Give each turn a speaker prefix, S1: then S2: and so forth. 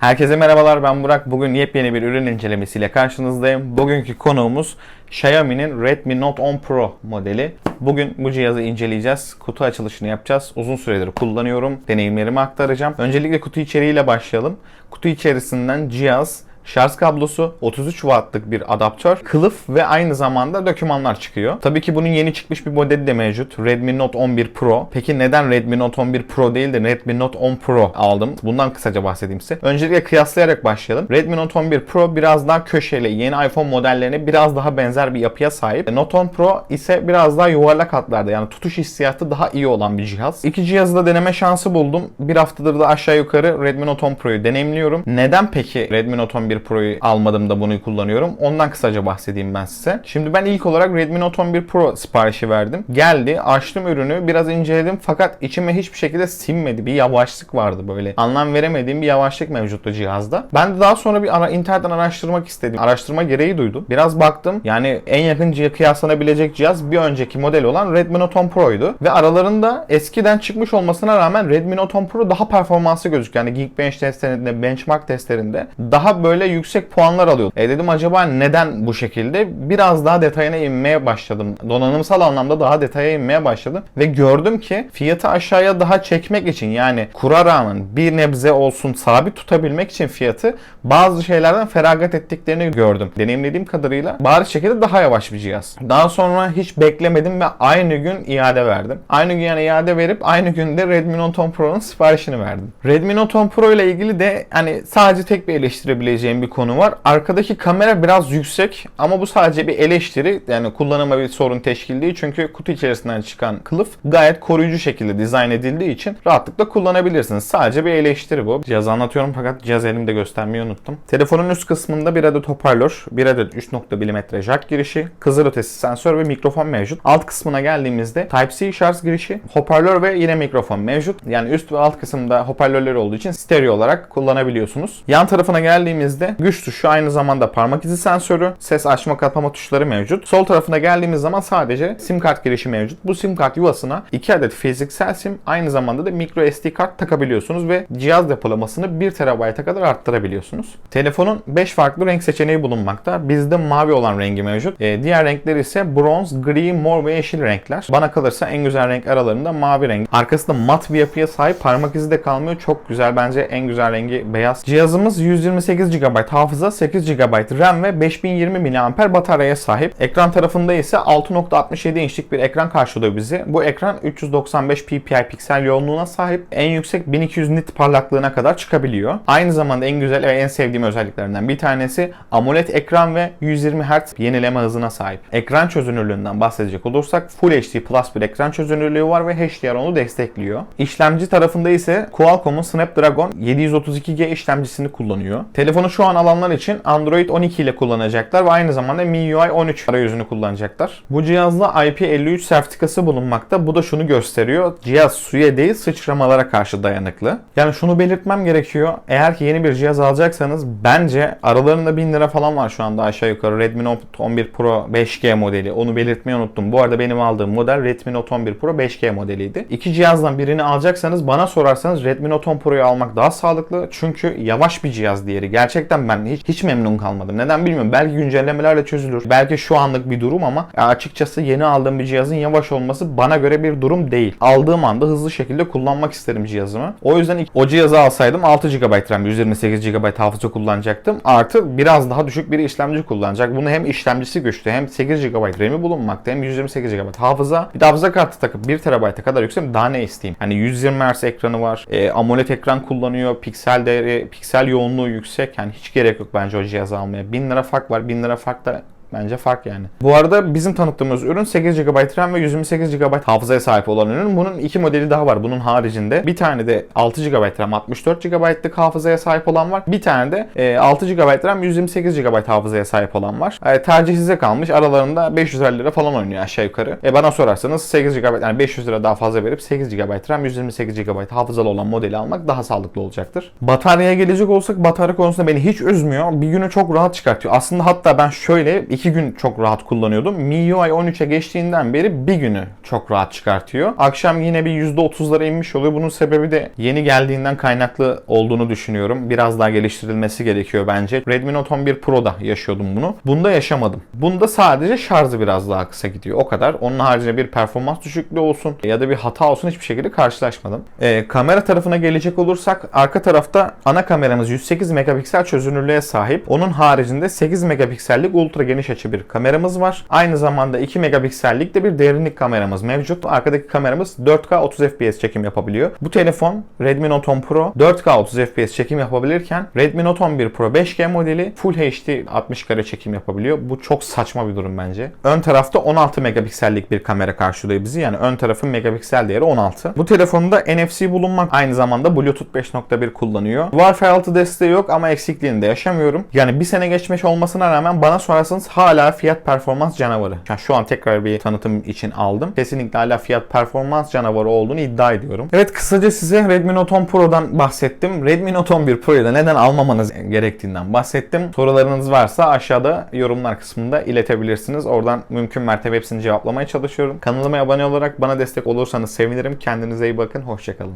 S1: Herkese merhabalar ben Burak. Bugün yepyeni bir ürün incelemesiyle karşınızdayım. Bugünkü konuğumuz Xiaomi'nin Redmi Note 10 Pro modeli. Bugün bu cihazı inceleyeceğiz. Kutu açılışını yapacağız. Uzun süredir kullanıyorum. Deneyimlerimi aktaracağım. Öncelikle kutu içeriğiyle başlayalım. Kutu içerisinden cihaz, şarj kablosu, 33 wattlık bir adaptör, kılıf ve aynı zamanda dokümanlar çıkıyor. Tabii ki bunun yeni çıkmış bir modeli de mevcut. Redmi Note 11 Pro. Peki neden Redmi Note 11 Pro değil de Redmi Note 10 Pro aldım? Bundan kısaca bahsedeyim size. Öncelikle kıyaslayarak başlayalım. Redmi Note 11 Pro biraz daha köşeli. Yeni iPhone modellerine biraz daha benzer bir yapıya sahip. Note 10 Pro ise biraz daha yuvarlak hatlarda. Yani tutuş hissiyatı daha iyi olan bir cihaz. İki cihazı da deneme şansı buldum. Bir haftadır da aşağı yukarı Redmi Note 10 Pro'yu deneyimliyorum. Neden peki Redmi Note 11 Pro'yu almadım da bunu kullanıyorum? Ondan kısaca bahsedeyim ben size. Şimdi ben ilk olarak Redmi Note 11 Pro siparişi verdim. Geldi, açtım ürünü, biraz inceledim fakat içime hiçbir şekilde sinmedi. Bir yavaşlık vardı böyle. Anlam veremediğim bir yavaşlık mevcuttu cihazda. Ben de daha sonra bir ara internetten araştırmak istedim. Araştırma gereği duydum. Biraz baktım. Yani en yakın kıyaslanabilecek cihaz bir önceki model olan Redmi Note 10 Pro'ydu. Ve aralarında eskiden çıkmış olmasına rağmen Redmi Note 10 Pro daha performanslı gözüküyor. Yani Geekbench testlerinde, benchmark testlerinde daha böyle yüksek puanlar alıyordu. E dedim acaba neden bu şekilde? Biraz daha detayına inmeye başladım. Donanımsal anlamda daha detaya inmeye başladım. Ve gördüm ki fiyatı aşağıya daha çekmek için yani kura rağmen bir nebze olsun sabit tutabilmek için fiyatı bazı şeylerden feragat ettiklerini gördüm. Deneyimlediğim kadarıyla bariz şekilde daha yavaş bir cihaz. Daha sonra hiç beklemedim ve aynı gün iade verdim. Aynı gün yani iade verip aynı günde Redmi Note 10 Pro'nun siparişini verdim. Redmi Note 10 Pro ile ilgili de hani sadece tek bir eleştirebileceğim bir konu var. Arkadaki kamera biraz yüksek ama bu sadece bir eleştiri. Yani kullanıma bir sorun teşkil değil. Çünkü kutu içerisinden çıkan kılıf gayet koruyucu şekilde dizayn edildiği için rahatlıkla kullanabilirsiniz. Sadece bir eleştiri bu. Cihazı anlatıyorum fakat cihaz elimde göstermeyi unuttum. Telefonun üst kısmında bir adet hoparlör, bir adet 3.1 mm jack girişi, kızılötesi sensör ve mikrofon mevcut. Alt kısmına geldiğimizde Type-C şarj girişi, hoparlör ve yine mikrofon mevcut. Yani üst ve alt kısımda hoparlörleri olduğu için stereo olarak kullanabiliyorsunuz. Yan tarafına geldiğimizde güç tuşu aynı zamanda parmak izi sensörü, ses açma kapama tuşları mevcut. Sol tarafına geldiğimiz zaman sadece sim kart girişi mevcut. Bu sim kart yuvasına 2 adet fiziksel sim aynı zamanda da micro SD kart takabiliyorsunuz ve cihaz depolamasını 1 TB'a kadar arttırabiliyorsunuz. Telefonun 5 farklı renk seçeneği bulunmakta. Bizde mavi olan rengi mevcut. Ee, diğer renkler ise bronz, gri, mor ve yeşil renkler. Bana kalırsa en güzel renk aralarında mavi renk. Arkasında mat bir yapıya sahip parmak izi de kalmıyor. Çok güzel bence en güzel rengi beyaz. Cihazımız 128 GB hafıza, 8 GB RAM ve 5020 mAh bataryaya sahip. Ekran tarafında ise 6.67 inçlik bir ekran karşılıyor bizi. Bu ekran 395 ppi piksel yoğunluğuna sahip. En yüksek 1200 nit parlaklığına kadar çıkabiliyor. Aynı zamanda en güzel ve en sevdiğim özelliklerinden bir tanesi AMOLED ekran ve 120 Hz yenileme hızına sahip. Ekran çözünürlüğünden bahsedecek olursak Full HD Plus bir ekran çözünürlüğü var ve HDR onu destekliyor. İşlemci tarafında ise Qualcomm'un Snapdragon 732G işlemcisini kullanıyor. Telefonu şu an alanlar için Android 12 ile kullanacaklar ve aynı zamanda MIUI 13 arayüzünü kullanacaklar. Bu cihazda IP53 sertifikası bulunmakta. Bu da şunu gösteriyor. Cihaz suya değil sıçramalara karşı dayanıklı. Yani şunu belirtmem gerekiyor. Eğer ki yeni bir cihaz alacaksanız bence aralarında 1000 lira falan var şu anda aşağı yukarı. Redmi Note 11 Pro 5G modeli. Onu belirtmeyi unuttum. Bu arada benim aldığım model Redmi Note 11 Pro 5G modeliydi. İki cihazdan birini alacaksanız bana sorarsanız Redmi Note 10 Pro'yu almak daha sağlıklı. Çünkü yavaş bir cihaz diğeri. Gerçekten ben hiç, hiç memnun kalmadım. Neden bilmiyorum. Belki güncellemelerle çözülür. Belki şu anlık bir durum ama açıkçası yeni aldığım bir cihazın yavaş olması bana göre bir durum değil. Aldığım anda hızlı şekilde kullanmak isterim cihazımı. O yüzden o cihazı alsaydım 6 GB RAM, 128 GB hafıza kullanacaktım. Artı biraz daha düşük bir işlemci kullanacak. Bunu hem işlemcisi güçlü hem 8 GB RAM'i bulunmakta hem 128 GB hafıza. Bir de hafıza kartı takıp 1 TB'a kadar yüksek daha ne isteyeyim? Hani 120 Hz ekranı var. E, AMOLED ekran kullanıyor. Piksel değeri, piksel yoğunluğu yüksek. Yani hiç gerek yok bence o cihazı almaya. 1000 lira fark var. 1000 lira fark da Bence fark yani. Bu arada bizim tanıttığımız ürün 8 GB RAM ve 128 GB hafızaya sahip olan ürün. Bunun iki modeli daha var bunun haricinde. Bir tane de 6 GB RAM 64 GB'lık hafızaya sahip olan var. Bir tane de 6 GB RAM 128 GB hafızaya sahip olan var. E, tercih size kalmış. Aralarında 550 lira falan oynuyor aşağı yukarı. E, bana sorarsanız 8 GB yani 500 lira daha fazla verip 8 GB RAM 128 GB hafızalı olan modeli almak daha sağlıklı olacaktır. Bataryaya gelecek olsak batarya konusunda beni hiç üzmüyor. Bir günü çok rahat çıkartıyor. Aslında hatta ben şöyle 2 gün çok rahat kullanıyordum. MIUI 13'e geçtiğinden beri bir günü çok rahat çıkartıyor. Akşam yine bir %30'lara inmiş oluyor. Bunun sebebi de yeni geldiğinden kaynaklı olduğunu düşünüyorum. Biraz daha geliştirilmesi gerekiyor bence. Redmi Note 11 Pro'da yaşıyordum bunu. Bunda yaşamadım. Bunda sadece şarjı biraz daha kısa gidiyor. O kadar. Onun haricinde bir performans düşüklüğü olsun ya da bir hata olsun hiçbir şekilde karşılaşmadım. Ee, kamera tarafına gelecek olursak arka tarafta ana kameramız 108 megapiksel çözünürlüğe sahip. Onun haricinde 8 megapiksellik ultra geniş açı bir kameramız var. Aynı zamanda 2 megapiksellik de bir derinlik kameramız mevcut. Arkadaki kameramız 4K 30 FPS çekim yapabiliyor. Bu telefon Redmi Note 10 Pro 4K 30 FPS çekim yapabilirken Redmi Note 11 Pro 5G modeli Full HD 60 kare çekim yapabiliyor. Bu çok saçma bir durum bence. Ön tarafta 16 megapiksellik bir kamera karşılıyor bizi. Yani ön tarafın megapiksel değeri 16. Bu telefonda NFC bulunmak aynı zamanda Bluetooth 5.1 kullanıyor. Wi-Fi 6 desteği yok ama eksikliğini de yaşamıyorum. Yani bir sene geçmiş olmasına rağmen bana sorarsanız hala fiyat performans canavarı. Yani şu an tekrar bir tanıtım için aldım. Kesinlikle hala fiyat performans canavarı olduğunu iddia ediyorum. Evet kısaca size Redmi Note 10 Pro'dan bahsettim. Redmi Note 11 Pro'yu da neden almamanız gerektiğinden bahsettim. Sorularınız varsa aşağıda yorumlar kısmında iletebilirsiniz. Oradan mümkün mertebe hepsini cevaplamaya çalışıyorum. Kanalıma abone olarak bana destek olursanız sevinirim. Kendinize iyi bakın. Hoşçakalın.